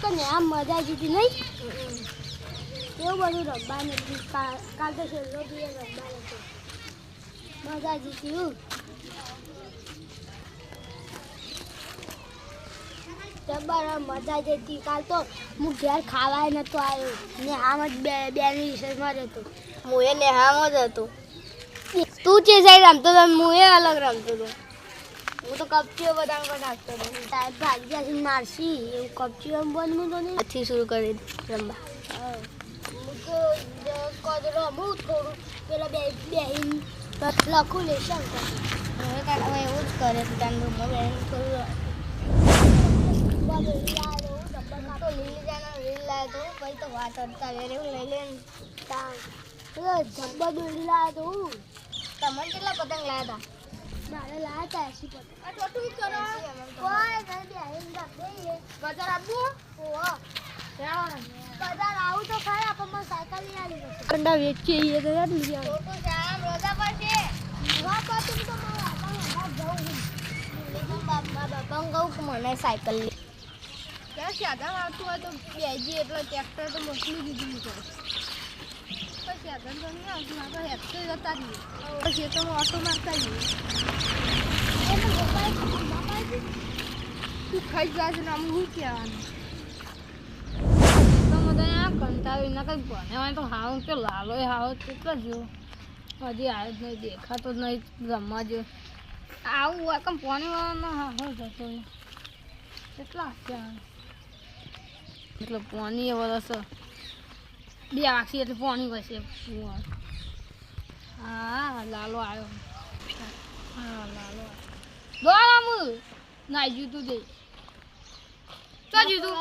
તો ને આમ મજા જીતી નહીં? એવું બધું રમવાનું હતું. કાલ તો છેલ્લો બી રમવાનું હતું. મજા જીતી જબર મજા જતી. કાલ તો હું ઘેર ખાવાય નતો આવ્યો. ને આમ જ બે બેની વિશેષમાં જ હતો હું એ નેહામાં જ હતો. તું જે સાઈડ રમતો હતો હું એ અલગ રમતો હતો હું તો કપચીઓ બધા પર નાખતો હતો સાહેબ ભાગી એવું કપચી રમવાનું તો નહીં આજથી શરૂ કરી રમવા. હું. તો રમું થોડું. પેલા બે બે લખું લેશન કરું હવે કાકા એવું જ કરે છે તાન રૂમમાં બેસીને થોડું લીલી જાના લીલ લાવ્યો તો પછી તો વાત અડતા વેરે હું લઈ લે જબ્બર દોરી લાવ્યો તો હું. તમને કેટલા પતંગ લાવ્યા મારે હતા એસી હતા આ ચોટું કરો? કોઈ નહીં બેહીન રખ દઈએ બજાર આપવું? ઓહો બધા આવું તો ખરા પણ મને સાયકલ લઈ આવી પછી. અંડા વેચીએ તો યાર લઈ આવો. છોટું શ્યામ રોજા પર છે હા પછી તો મારે આપણા ઘરમાં જવું બાપા કહું કે મને સાયકલ લે ત્યાં સાધન આવતું હોય તો બેજી એટલે ટ્રેક્ટર તો મોકલી દીધું પછી સાધન તો નહીં આવતું આપણે હેક્ટર જતા રહીએ પછી તો ઓટો મારતા જઈએ તું ખાઈ જાય છે આમ શું કહેવાનું તો બધા કંટાળી ના કંઈ ભણ્યા તો હાવ કે લાલો હાવ કેટલા જો હજી આવ્યો જ નહીં દેખાતો જ નહીં રમવા જેવો આવું હોય કેમ પાણી વાળાનો હાવ જતો કેટલા ત્યાં એટલે પાણી વરસ બે વાગશે એટલે પાણી વસે. હા લાલો આવ્યો. હા લાલો દોરામ ના જ્યું તું દે. તો. જીધું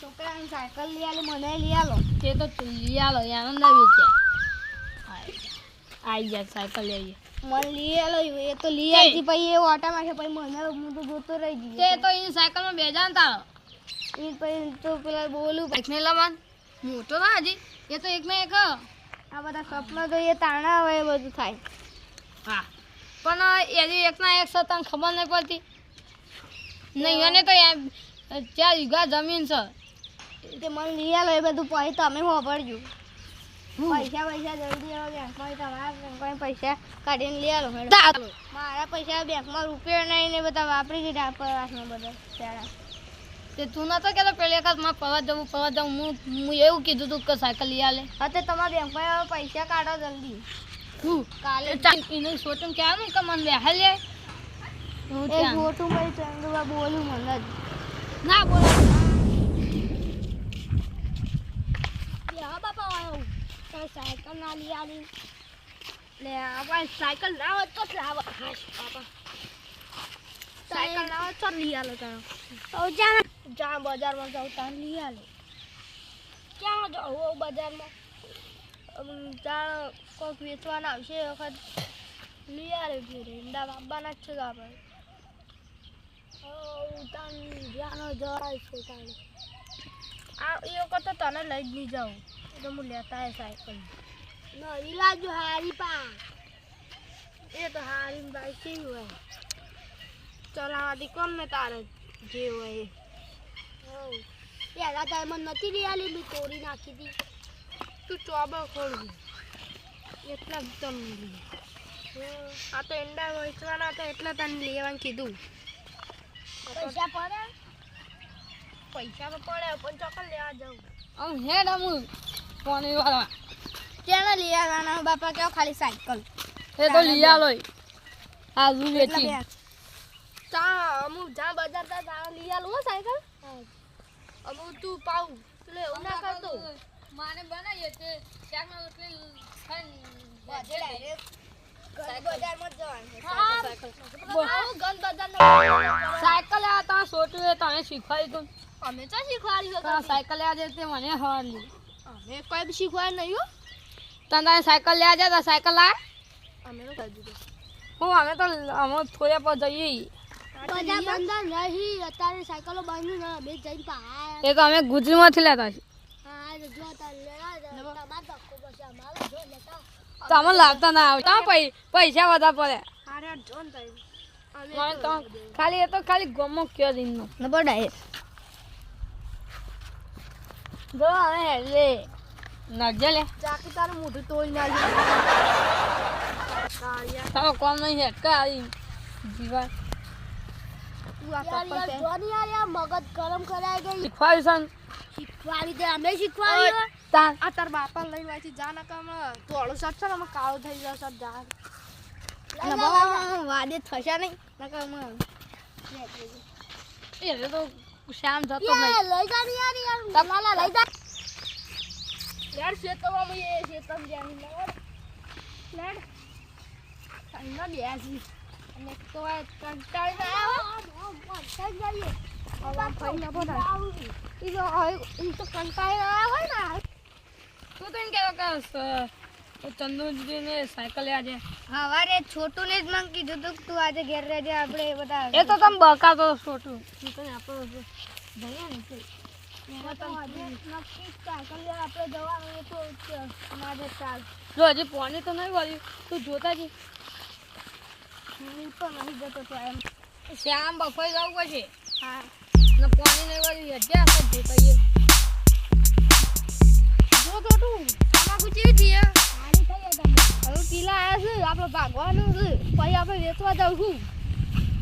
છોકરાની સાયકલ લઈ આલો મને લઈ આલો. તે તો લઈ આલો આનંદ આવી છે. આઈ જાય સાયકલ લઈ મને લઈ આલો એ તો લઈ આવી પછી એ ઓટામાં છે પછી મને હું તો જોતો રહી ગઈ. તે તો એ સાયકલમાં બે તારો. એ પછી તો પેલા બોલું. પછી મોટો ના હજી. એ તો એક ના એક આ બધા સપના તો એ તાણા હોય એ બધું થાય. હા. પણ એની એકના એક છે તને ખબર નહીં પડતી? નહીં અને તો ચાર વીઘા જમીન છે. તે મને લઈ આલો એ બધું પછી તમે વાપરજો. પૈસા પૈસા જલ્દી આવો બેંકમાં. તમારા બેંકમાં પૈસા કાઢીને લઈ આલો મેડમ. મારા પૈસા બેંકમાં રૂપિયા નહીં ને બધા વાપરી દીધા પ્રવાસમાં બધા. ત્યારે તે તું નતો કહેતો પેલી વખતમાં પવા જવું પવા જવું. હું હું એવું કીધું તું કે સાયકલ લઈ આલે. હા તે તમારા બેંકમાં પૈસા કાઢો જલ્દી. હું કાલે એને કે આનું કે મને બેહાલ લે એ છોટું ભાઈ ચંદુબા બોલું મને ના બોલ. હા બાપા આવ્યો તો સાયકલ ના લઈ આલી. લે આપણે સાયકલ ના હોત તો લાવ. હાશ બાપા. સાયકલ ના હોત તો લઈ આલો તારો. ઓ જ્યાં જ્યાં બજારમાં જાઉં ત્યાં લઈ આવે ક્યાં જાઓ બજારમાં. ત્યાં કોઈક વેચવાના આવશે, એ વખત લઈ આવે ઘેરે ઈંડા બાબાના જ છે આપણે. ત્યાં જ્યાં જવાય છે ત્યાં આ, એ વખત તો તને લઈ જ નહીં જાઉં. તો હું લેતા સાયકલ. નવી લાજો હારી પા એ તો હારી બાઈક કેવી હોય? ચલાવવાથી કોમ ને તારે જે હોય હવ પહેલા નથી લઈ આલી મેં તોડી નાખી હતી તું ચોબો ખોલવી એટલા જ તમને આ તો ઈંડા વેચવાના હતા એટલે તને લેવાનું કીધું. પૈસા પડે? પૈસા તો પડે પણ ચોકલ લેવા જાઉં. આમ હે આમ પાણી વાળા ક્યાં લઈ આવવાના બાપા કેવો ખાલી સાયકલ? એ તો લઈ આલો આજુ વેચી. જ્યાં બજાર તા ત્યાં લઈ આલું હો સાયકલ. અમુક તું પાઉ. એટલે એવું ના કરતો માને બનાવીએ તે શાકમાં રોટલી સાયકલ. લેવા તા છોટું એ તને શીખવાડી તું અમે તો શીખવાડ્યું સાયકલ આજે જતી તે મને હવારલી અમે કોઈ બી શીખવાડ નહીં હો. તને તારે સાયકલ લેવા જાય તો સાયકલ લાય. અમે તો કરી દીધું. હું અમે તો અમે થોડે પર જઈએ. બધા બંધ નહીં અત્યારે સાયકલો બંધ ને અમે જઈને પા એ તો અમે ગુજરીમાંથી લેતા છીએ હા જો તાર લેવા તમાર ધક્કો પછી અમારો જો લેતા. તો અમે લાવતા ના આવે. તા પૈ પૈસા વધારે પડે. તો ખાલી એ તો ખાલી ગમો કયો દિનનો. ન પડાય જો હવે હેડ લે. નજે લે. ચાકી તારું મોઢું તોડી નાખ્યું. તારો કોમ નહીં હેડ કા આવી. જીવા. તું આ ચપ્પલ પહેર. જોની યાર યાર મગજ ગરમ કરાઈ ગઈ. શીખવાડ્યું છે શીખવાડી દે અમે શીખવાડી ને આ તાર બાપા લઈ વાંચી જા ના કામ ધોળું શર્ટ છે ને કાળો થઈ જા બાબા વાદે થશે નહીં. એ તો શ્યામ જતો યાર નહીં. લઈ જા યાર યાર. લાલા લઈ જા. લેડ શેતોમાં એ શેતમ જાની લેડ. લેડ. ઠંડા બેસી. અને તો આ કંટાળી ના. ઈ તો તો કંટાળી ના આવ્યો હોય ને તું તો એમ કહેતો કે સ- ચંદુજીને સાયકલ આજે. હવારે છોટું ને જ મને કીધું તું તું આજે ઘેર રહેજે આપણે બધા એ તો તમે બકાતો છોટું. તું તો આપણે જઈએ ને તે. એમાં તો નક્કી સાયકલ લઈને આપણે જવાનું એ તો ના દે ચાલ જો હજી પાણી તો નહીં વાળ્યું તું જોતા જી હું. તો નહીં જતો તો એમ શ્યામ બફાઈ જવું પડશે હા ને પાણી નહીં તમાકુ છે હવે આવ્યા આપણે ભાગવાનું છે. પછી આપણે વેચવા જાઉં છું.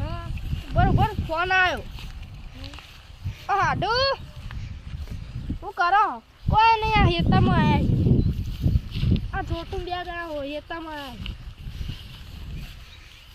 હા. બરોબર ફોન આવ્યો હાડુ. શું કરો? કોઈ નહીં આ હેતામાં આવ્યા છે. આ જોતું બે જણા હોય હેતામાં આવ્યા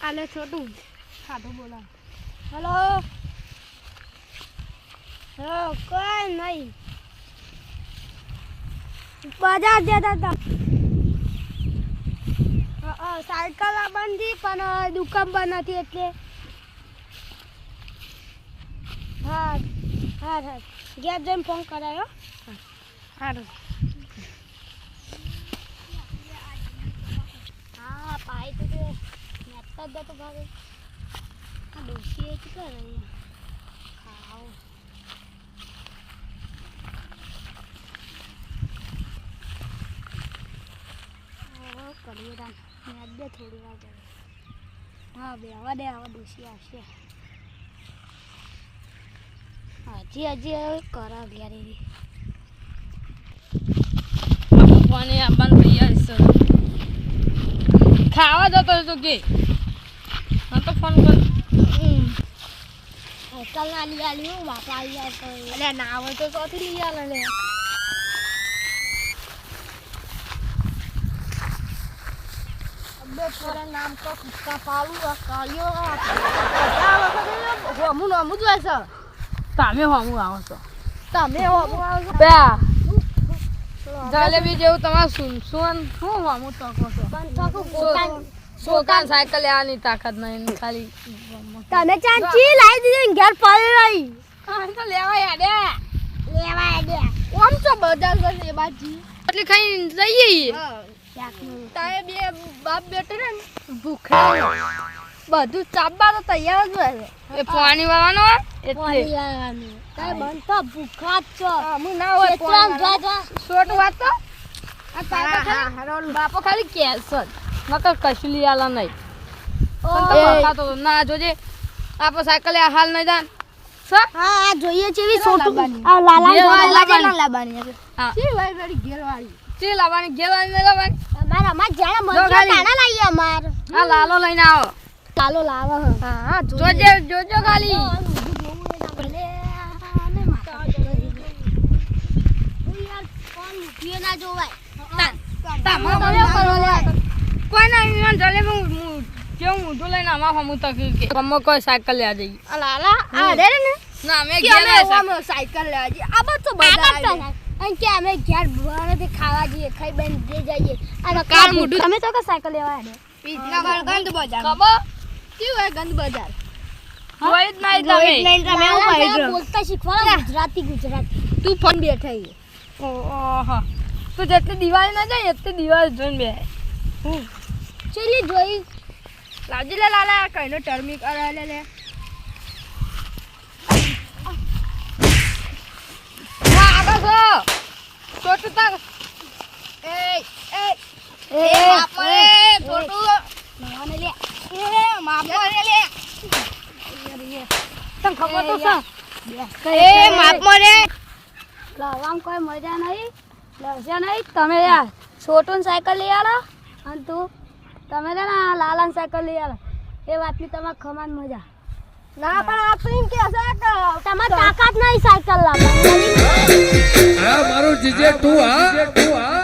આલે છોટું સાધુ બોલા હલો? હલો, કોઈ નહીં. બજાર જતા હતા. સાયકલ બંધ, પણ દુકાન પણ નથી એટલે. હા હા હા. ગયા જઈને ફોન કરાયો. હા. હા પાઈ તો તે જ જતો ભાગે આ ડોસી એ કરે ખાઓ. કરીએ રામ. નેત દે થોડી વાર કરે. હા, બે. આવા દે, આવા ડોસી આવશે. હજી હજી હવે કરા ઘેર પાણી આપવાનું તૈયાર ખાવા જતો હતો કે? તો ફોન કર. હોટલ ના લઈ આલી હું બાપા આવી જાય તો અલ્યા ના આવે તો સોથી લઈ આલે લે અબે થોડા નામ તો કુત્તા પાલું આ કાળિયો આ વખતે હોમું નામું જ હોય છે? તમે હોમું આવો છો. તમે હોમું આવો છો. પ્યા જલેબી જેવું તમારે શું શું શું હમું તકો છો. પણ છોકરા સાયકલ લેવાની તાકાત નહીં ખાલી તમે ચાંચી લાવી દીધી ને ઘેર પડી રહી. હા તો લેવાય યાદ લેવાય દે. ઓમ તો બજાર કરશે એ બાજી. એટલે ખાઈ જઈએ તારે બે બાપ બેટે ને ભૂખા. બધું ચાપવા તો તૈયાર જ હોય છે એ પાણી વાળવાનો એટલે. તારે બંધ તો ભૂખા જ છો. હું ના હોય ચેતરામ જા જા શોર્ટ વાત? તો બાપો ખાલી કેસ જ. નકર કશું લઈ આલા નહીં. ઓ, પણ તો ના જોજે. આપણે સાયકલ આ હાલ નહીં જાન. હા આ જોઈએ છે એવી છોટું આ લાલા લાવવાની. લાવવાની? હા. શી ભાઈ મારી ઘેરવાળી? ચી લાવવાની? ઘેર આવીને નહીં લાવવાની? અમારા અમાર જાણે જો મરજો ખાલી. અમાર. આ લાલો લઈને આવો. લાલો લાવો. હા હા જોજે. જોજો ખાલી ના જોવાય. તમારે તમે કરો લે. કોઈ ના ઈવન જલે હું હું કેવું ઊંધું લઈને આમાં હમું તકી કે ગમે કોઈ સાયકલ લેવા જઈએ. અલા અલા આ દે ને? ના અમે ઘેર અમે સાયકલ લેવા જઈએ. આ બધું બધા. અને કે અમે ઘેર ભણવાથી ખાવા જઈએ ખાઈ બેન જે જઈએ. અને કાળ મોઢું. તમે તો કે સાયકલ લેવા આડે પીછના ઘર ગંદ બજાર. ખબર? કેવું હોય ગંદ બજાર? જ નહીં તમે નહીં તમે હું દો. બોલતા શીખવા ગુજરાતી ગુજરાતી. તું ફોન બેઠા ઓહો. તો જેટલી દિવાળી ના જાય એટલી દિવાળી જોઈને બે ચલી જોઈ. લાવજી લે લાલા કઈનો ટર્મિક અરે લે લે. આગળ છો છોટું તાર. એ એ એ એ બાપો રે છોટું નવાને લે. એ માપો લે. તને ખબર તો છે? એ માપો રે. લડવામાં કોઈ મજા નહીં. લડશે નહીં. તમે યાર છોટું સાયકલ લઈ આવો અને તું તમે તો ના લાલાન સાયકલ લઈ આવે. એ વાતની તમારે ખમાન મજા. ના પણ આપણી તો કે છે કે તમારે તાકાત નહીં સાયકલ લાવવા મારું જીજે તું હા. તું હા.